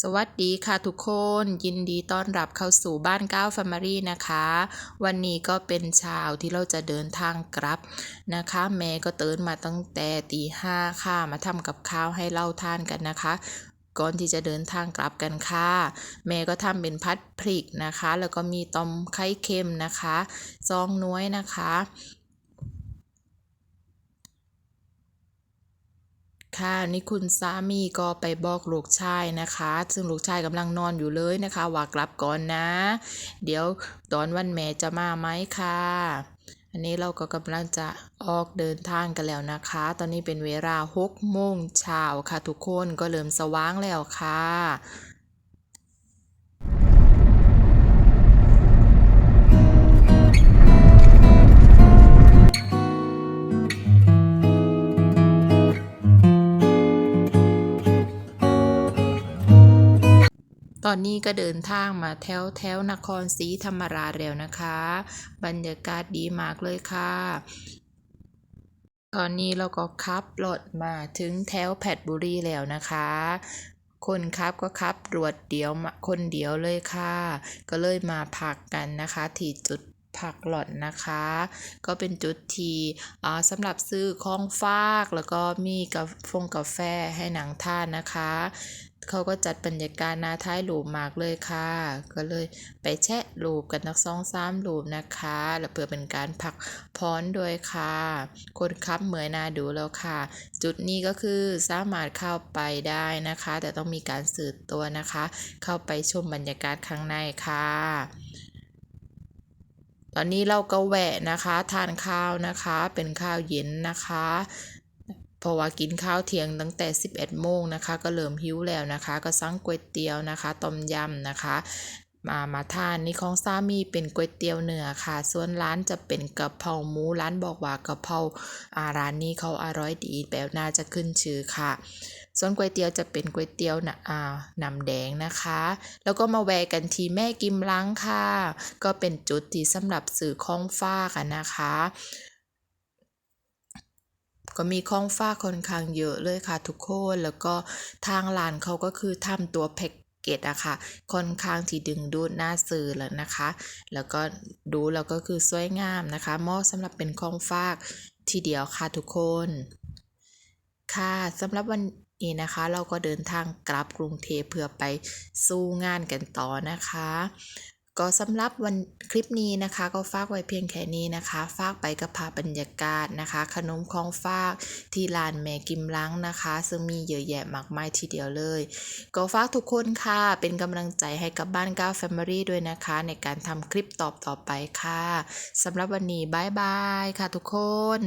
สวัสดีค่ะทุกคนยินดีต้อนรับเข้าสู่บ้านก้าวแฟมิลี่นะคะ วันนี้ก็เป็นเช้าที่เราจะเดินทางกลับนะคะ แม่ก็ตื่นมาตั้งแต่ตีห้าค่ะมาทำกับข้าวให้เราทานกันนะคะ ก่อนที่จะเดินทางกลับกันค่ะ แม่ก็ทำเป็นพัดพริกนะคะ แล้วก็มีต้มไข่เค็มนะคะซองน้วยนะคะ ค่ะนี่คุณสามีก็ไปบอกลูกชายนะคะ ซึ่งลูกชายกำลังนอนอยู่เลยนะคะ ว่ากลับก่อนนะ เดี๋ยวตอนวันแม่จะมาไหมค่ะ อันนี้เราก็กำลังจะออกเดินทางกันแล้วนะคะ ตอนนี้เป็นเวลา6โมงเช้าค่ะทุกคนก็เริ่มสว่างแล้วค่ะ ตอนนี้ก็เดินทางมาแถวแถวนครศรีธรรมราชแล้วนะคะ บรรยากาศดีมากเลยค่ะ ตอนนี้เราก็ขับรถมาถึงแถวแพทบุรีแล้วนะคะ คนขับก็ขับรวดเดียวคนเดียวเลยค่ะ ก็เลยมาพักกันนะคะที่จุดพักหลอดนะคะ ก็เป็นจุดที่สำหรับซื้อของฝาก แล้วก็มีกาฟงกาแฟให้หนังท่านนะคะ เขาก็จัดบรรยากาศนาท้ายหลูมมากเลยค่ะ ก็เลยไปแชะรูปกันนักสองสามรูปนะคะ แล้วเพื่อเป็นการพักพรด้วยค่ะ คนขับเหมือยนาดูแล้วค่ะ จุดนี้ก็คือสามารถเข้าไปได้นะคะ แต่ต้องมีการสืบตัวนะคะ เข้าไปชมบรรยากาศข้างในค่ะตอนนี้เราก็แวะนะคะ ทานข้าวนะคะ เป็นข้าวเย็นนะคะ เพราะว่ากินข้าวเที่ยงตั้งแต่ 11โมงนะคะ ก็เริ่มหิวแล้วนะคะ ก็สั่งก๋วยเตี๋ยวนะคะต้มยำนะคะมามาทานนี่ของสามีเป็นก๋วยเตี๋ยวเนื้อค่ะ ส่วนร้านจะเป็นกะเพราหมูร้านบอกว่ากะเพราอาร้านนี้เขาอร่อยดีแบบน่าจะขึ้นชื่อค่ะ ส่วนก๋วยเตี๋ยวจะเป็นก๋วยเตี๋ยวนะอ่าน้ำแดงนะคะ แล้วก็มาแวะกันที่แม่กิมลังค่ะ ก็เป็นจุดที่สำหรับสื่อของฝากอะนะคะ ก็มีของฝาค่อนข้างเยอะเลยค่ะทุกคน แล้วก็ทางร้านเขาก็คือทำตัวแพ็กเกจอะค่ะ ค่อนข้างที่ดึงดูดน่าซื้อแล้วนะคะ แล้วก็ดูแล้วก็คือสวยงามนะคะเหมาะสำหรับเป็นของฝากทีเดียวค่ะทุกคน ค่ะสำหรับวันนี้นะคะเราก็เดินทางกลับกรุงเทพเพื่อไปสู้งานกันต่อนะคะ ก็สำหรับวันคลิปนี้นะคะ ก็ฝากไว้เพียงแค่นี้นะคะ ฝากไปกับภาพบรรยากาศนะคะ ขนมของฝากที่ร้านแม่กิมลังนะคะ ซึ่งมีเยอะแยะมากมายทีเดียวเลย ก็ฝากทุกคนค่ะ เป็นกำลังใจให้กับบ้านก้าวแฟมิลี่ด้วยนะคะ ในการทำคลิปตอบต่อไปค่ะสำหรับวันนี้บายบายค่ะทุกคน